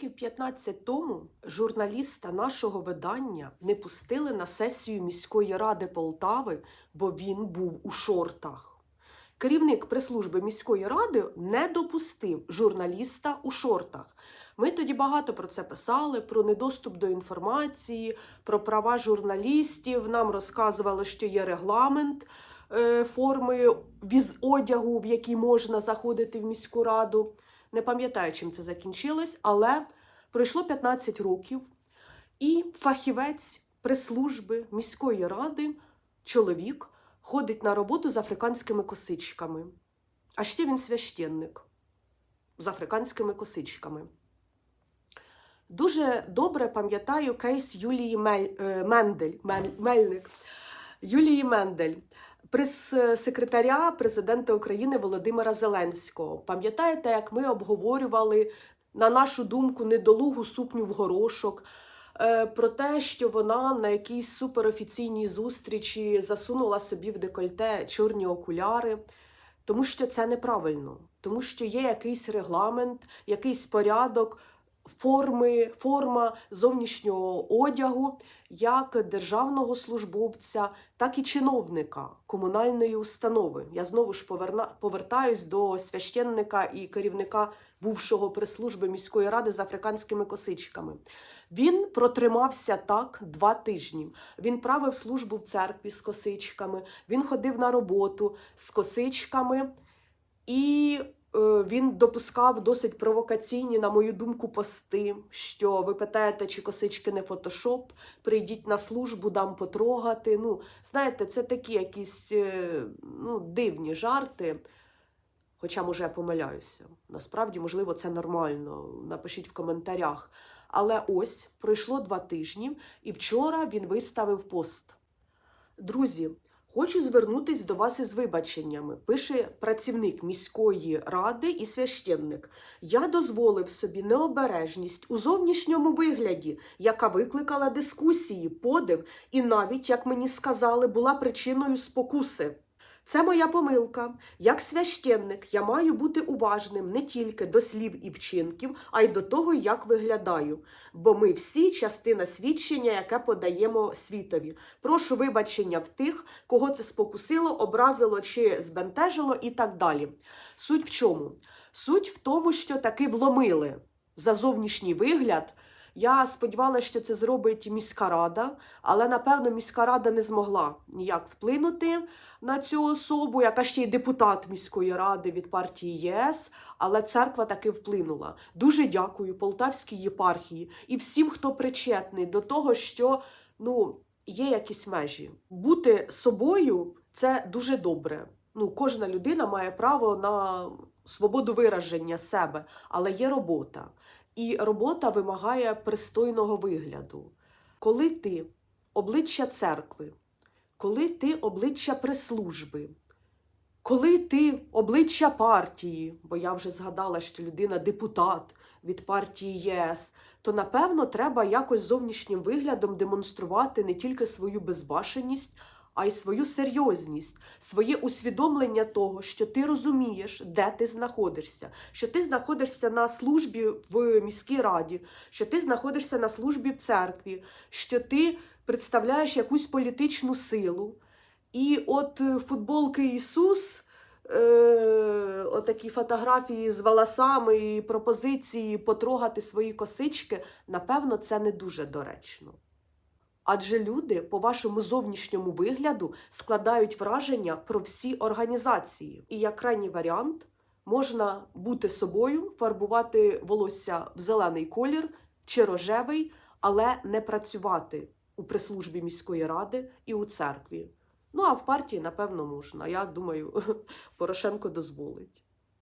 Років 15 тому журналіста нашого видання не пустили на сесію міської ради Полтави, бо він був у шортах. Керівник прес-служби міської ради не допустив журналіста у шортах. Ми тоді багато про це писали: про недоступ до інформації, про права журналістів. Нам розказували, що є регламент е, форми віз одягу, в якій можна заходити в міську раду. Не пам'ятаю, чим це закінчилось, але пройшло 15 років, і фахівець прес-служби міської ради, чоловік, ходить на роботу з африканськими косичками. А ще він священник з африканськими косичками. Дуже добре пам'ятаю кейс Юлії Мель- е, Мендель, Мель- Мельник. Юлії Мендель, прес-секретаря президента України Володимира Зеленського. Пам'ятаєте, як ми обговорювали, на нашу думку, недолугу сукню в горошок, е, про те, що вона на якійсь суперофіційній зустрічі засунула собі в декольте чорні окуляри. Тому що це неправильно, тому що є якийсь регламент, якийсь порядок форми, форма зовнішнього одягу як державного службовця, так і чиновника комунальної установи. Я знову ж поверна, повертаюсь до священника і керівника бувшого прес-служби міської ради з африканськими косичками. Він протримався так два тижні. Він правив службу в церкві з косичками, він ходив на роботу з косичками, і він допускав досить провокаційні, на мою думку, пости. Що ви питаєте, чи косички не фотошоп? Прийдіть на службу, дам потрогати. Ну, знаєте, це такі якісь е, ну, дивні жарти. Хоча, може, я помиляюся. Насправді, можливо, це нормально. Напишіть в коментарях. Але ось пройшло два тижні, і вчора він виставив пост. Друзі, хочу звернутися до вас із вибаченнями. Пише працівник міської ради і священник. Я дозволив собі необережність у зовнішньому вигляді, яка викликала дискусії, подив і навіть, як мені сказали, була причиною спокуси. Це моя помилка. Як священник я маю бути уважним не тільки до слів і вчинків, а й до того, як виглядаю. Бо ми всі частина свідчення, яке подаємо світові. Прошу вибачення в тих, кого це спокусило, образило чи збентежило, і так далі. Суть в чому? Суть в тому, що таки вломили за зовнішній вигляд. Я сподівалася, що це зробить міська рада, але напевно міська рада не змогла ніяк вплинути на цю особу, яка ще й депутат міської ради від партії ЄС, але церква таки вплинула. Дуже дякую Полтавській єпархії і всім, хто причетний до того, що ну, є якісь межі. Бути собою це дуже добре. Ну, кожна людина має право на свободу вираження себе, але є робота. І робота вимагає пристойного вигляду. Коли ти обличчя церкви, коли ти обличчя прес-служби, коли ти обличчя партії, бо я вже згадала, що людина депутат від партії ЄС, то напевно треба якось зовнішнім виглядом демонструвати не тільки свою безбашеність, а й свою серйозність, своє усвідомлення того, що ти розумієш, де ти знаходишся, що ти знаходишся на службі в міській раді, що ти знаходишся на службі в церкві, що ти представляєш якусь політичну силу. І от е, футболки Ісус, е, отакі фотографії з волосами і пропозиції потрогати свої косички, напевно, це не дуже доречно. Адже люди по вашому зовнішньому вигляду складають враження про всі організації. І як крайній варіант можна бути собою, фарбувати волосся в зелений колір чи рожевий, але не працювати у прес-службі міської ради і у церкві. Ну а в партії, напевно, можна. Я думаю, Порошенко дозволить.